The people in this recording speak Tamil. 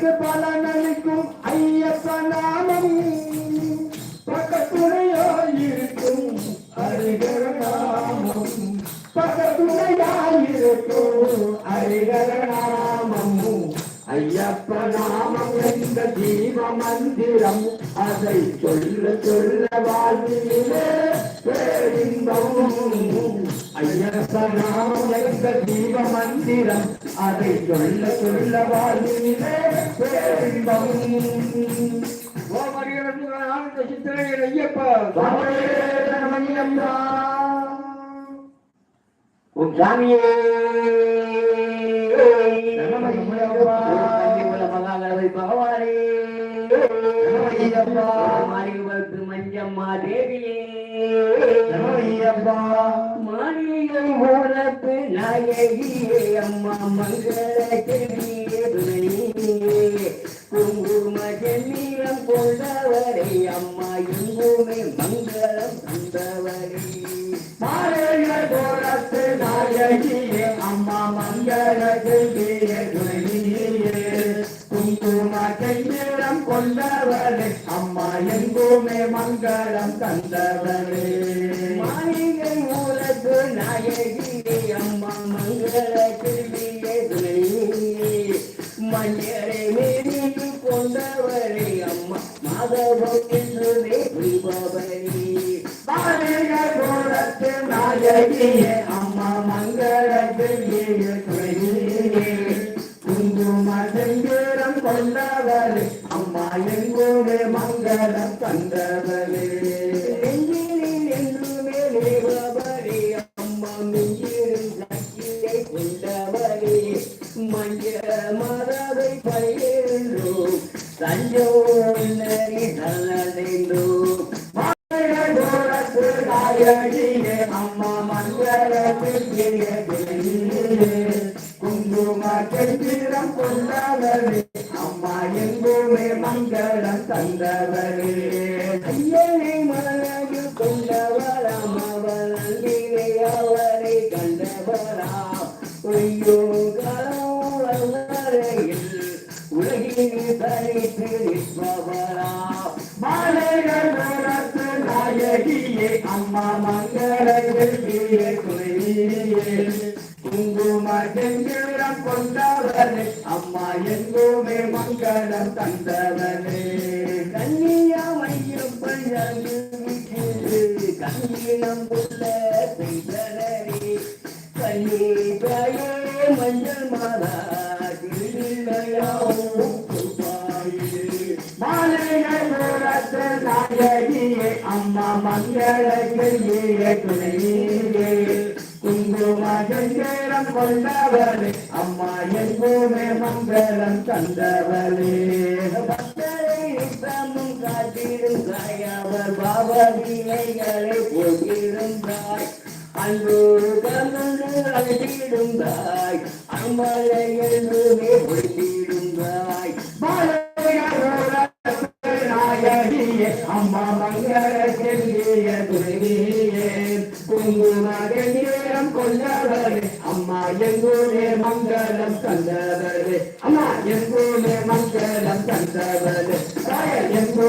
உனக்கு பலனளிக்கும் ஐயப்ப நாமம். பக்கத்துணையாயிருக்கும் அறிகர நாமம். பக்கத்துணையாயிருக்கும் அறிகர நாமம். ஐயப்ப நாமம் என்ற ஜீவ மந்திரம் அதை சொல்ல சொல்ல வாழ்விலே பேரின்பம் பகவானே சரணமையப்பா. மாரிவத்து மஞ்சம்மா தேவியே மூலத்து நாயகியே அம்மா மங்கள செல்வியே துணையே. குங்கும செம்மீரம் கொண்டவரை அம்மா எங்குமே மங்களம் தந்தவரே. மாலைய கோலத்து நாயகியே அம்மா மங்கள செல்வியே துணையே. குங்கும செம்மீரம் கொண்டவரே அம்மா எங்குமே மங்களம் தந்தவரே. மூலத்து நாயகியே அம்மா மங்கள செல்வியே துணையே மஞ்சளை மீறி கொண்டவரை அம்மா மாதவம் என்றுமே புரிபவரே மாளிக கோலத்து நாயகியே அம்மா மங்கள செல்வியே துணையே குங்கும மஞ்ச மரபை பயிர்ந்தோம். தஞ்சோரி நல்லடைந்தோம். அம்மா மங்கள குங்கும கொண்டவரே அம்மா எங்குமே மங்களம் தந்தவரே ஐயனை மலர் நாயகியே அம்மா மங்களங்கள் துணையே குங்கும செங்கிரம் கொண்டவரே அம்மா எங்குமே மங்களம் தந்தவரே. கன்னியா மையப்பன் கண்ணீரம் உள்ள பெய்தனரே கண்ணீராயே மஞ்சள் மாதா. நாயகியே அம்மா மங்கள துணையே குங்கும செங்கேரம் கொண்டவரே அம்மா எங்குமே மங்களம் தந்தவளே. பக்தரை நித்தமும் காத்திருந்தாய் அவர் பாவதினைகளை போகிருந்தாய் அன்பு கலந்து அழைத்திடுந்தாய் அம்மா மங்கள செல்விய துணைவியே குங்குமரம் கொண்டவரே அம்மா எங்கூரே மங்களம் தந்தவரே அம்மா எங்கூரே மங்களம் தந்தவரே எங்கூ